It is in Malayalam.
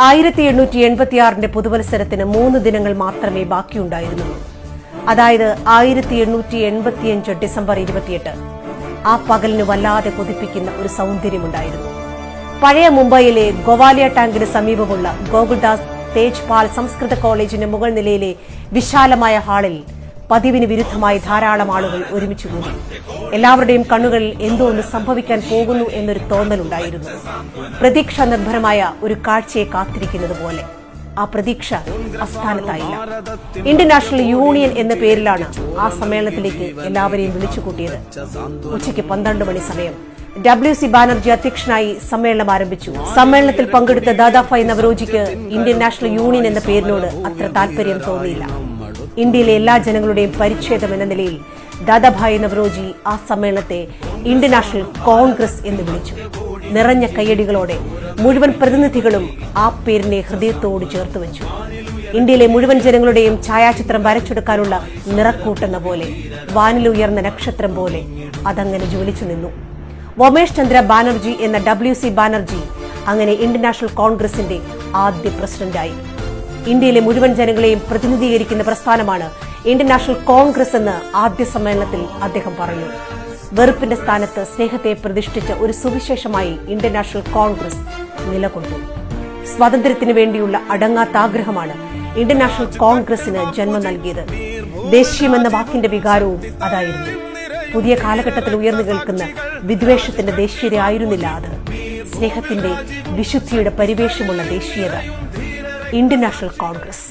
ആയിരത്തി എണ്ണൂറ്റി എൺപത്തിയാറിന്റെ പുതുവത്സരത്തിന് മൂന്ന് ദിനങ്ങൾ മാത്രമേ ബാക്കിയുണ്ടായിരുന്നുള്ളൂ. അതായത് ആയിരത്തി എണ്ണൂറ്റി എൺപത്തിയഞ്ച് ഡിസംബർ ഇരുപത്തിയെട്ട്. ആ പകലിന് വല്ലാതെ കൊതിപ്പിക്കുന്ന ഒരു സൗന്ദര്യമുണ്ടായിരുന്നു. പഴയ മുംബൈയിലെ ഗോവാലിയ ടാങ്കിന് സമീപമുള്ള ഗോകുൽദാസ് തേജ്പാൽ സംസ്കൃത കോളേജിന്റെ മുകൾ നിലയിലെ വിശാലമായ ഹാളിൽ പതിവിന് വിരുദ്ധമായി ധാരാളം ആളുകൾ ഒരുമിച്ച് കൂടി. എല്ലാവരുടെയും കണ്ണുകളിൽ എന്തോ ഒന്ന് സംഭവിക്കാൻ പോകുന്നു എന്നൊരു തോന്നലുണ്ടായിരുന്നു. പ്രതീക്ഷ നിർഭരമായ ഒരു കാഴ്ചയെ കാത്തിരിക്കുന്നത് പോലെ. ആ പ്രതീക്ഷ അസ്ഥാനത്തായില്ല ഇന്ത്യൻ നാഷണൽ യൂണിയൻ എന്ന പേരിലാണ് ആ സമ്മേളനത്തിലേക്ക് എല്ലാവരെയും വിളിച്ചുകൂട്ടിയത് ഉച്ചയ്ക്ക് പന്ത്രണ്ട് മണി സമയം ഡബ്ല്യു സി ബാനർജി അധ്യക്ഷനായി സമ്മേളനം ആരംഭിച്ചു. സമ്മേളനത്തിൽ പങ്കെടുത്ത ദാദാഫായ് നവറോജിക്ക് ഇന്ത്യൻ നാഷണൽ യൂണിയൻ എന്ന പേരിനോട് അത്ര താല്പര്യം തോന്നിയില്ല. ഇന്ത്യയിലെ എല്ലാ ജനങ്ങളുടെയും പരിച്ഛേദം എന്ന നിലയിൽ ദാദാഭായ് നവറോജി ആ സമ്മേളനത്തെ ഇന്ത്യൻ നാഷണൽ കോൺഗ്രസ് എന്ന് വിളിച്ചു. നിറഞ്ഞ കയ്യടികളോടെ മുഴുവൻ പ്രതിനിധികളും ആ പേരിനെ ഹൃദയത്തോട് ചേർത്ത് വെച്ചു. ഇന്ത്യയിലെ മുഴുവൻ ജനങ്ങളുടെയും ഛായാചിത്രം വരച്ചെടുക്കാനുള്ള നിറക്കൂട്ടെന്ന പോലെ വാനിലുയർന്ന നക്ഷത്രം പോലെ അതങ്ങനെ ജ്വലിച്ചു നിന്നു. വമേഷ് ചന്ദ്ര ബാനർജി എന്ന ഡബ്ല്യു സി ബാനർജി അങ്ങനെ ഇന്ത്യൻ നാഷണൽ കോൺഗ്രസിന്റെ ആദ്യ പ്രസിഡന്റായി. ഇന്ത്യയിലെ മുഴുവൻ ജനങ്ങളെയും പ്രതിനിധീകരിക്കുന്ന പ്രസ്ഥാനമാണ് ഇന്ത്യൻ നാഷണൽ കോൺഗ്രസ് എന്ന് ആദ്യ സമ്മേളനത്തിൽ അദ്ദേഹം പറഞ്ഞു. വെറുപ്പിന്റെ സ്ഥാനത്ത് സ്നേഹത്തെ പ്രതിഷ്ഠിച്ച ഒരു സുവിശേഷമായി ഇന്ത്യൻ നാഷണൽ കോൺഗ്രസ് നിലകൊണ്ടു. സ്വാതന്ത്ര്യത്തിന് വേണ്ടിയുള്ള അടങ്ങാത്ത ആഗ്രഹമാണ് ഇന്ത്യൻ നാഷണൽ കോൺഗ്രസിന് ജന്മം നൽകിയത്. ദേശീയമെന്ന വാക്കിന്റെ വികാരവും അതായിരുന്നു. പുതിയ കാലഘട്ടത്തിൽ ഉയർന്നു കേൾക്കുന്ന വിദ്വേഷത്തിന്റെ ദേശീയത ആയിരുന്നില്ല അത്. സ്നേഹത്തിന്റെ വിശുദ്ധിയുടെ പരിവേഷമുള്ള ദേശീയത. Indian national Congress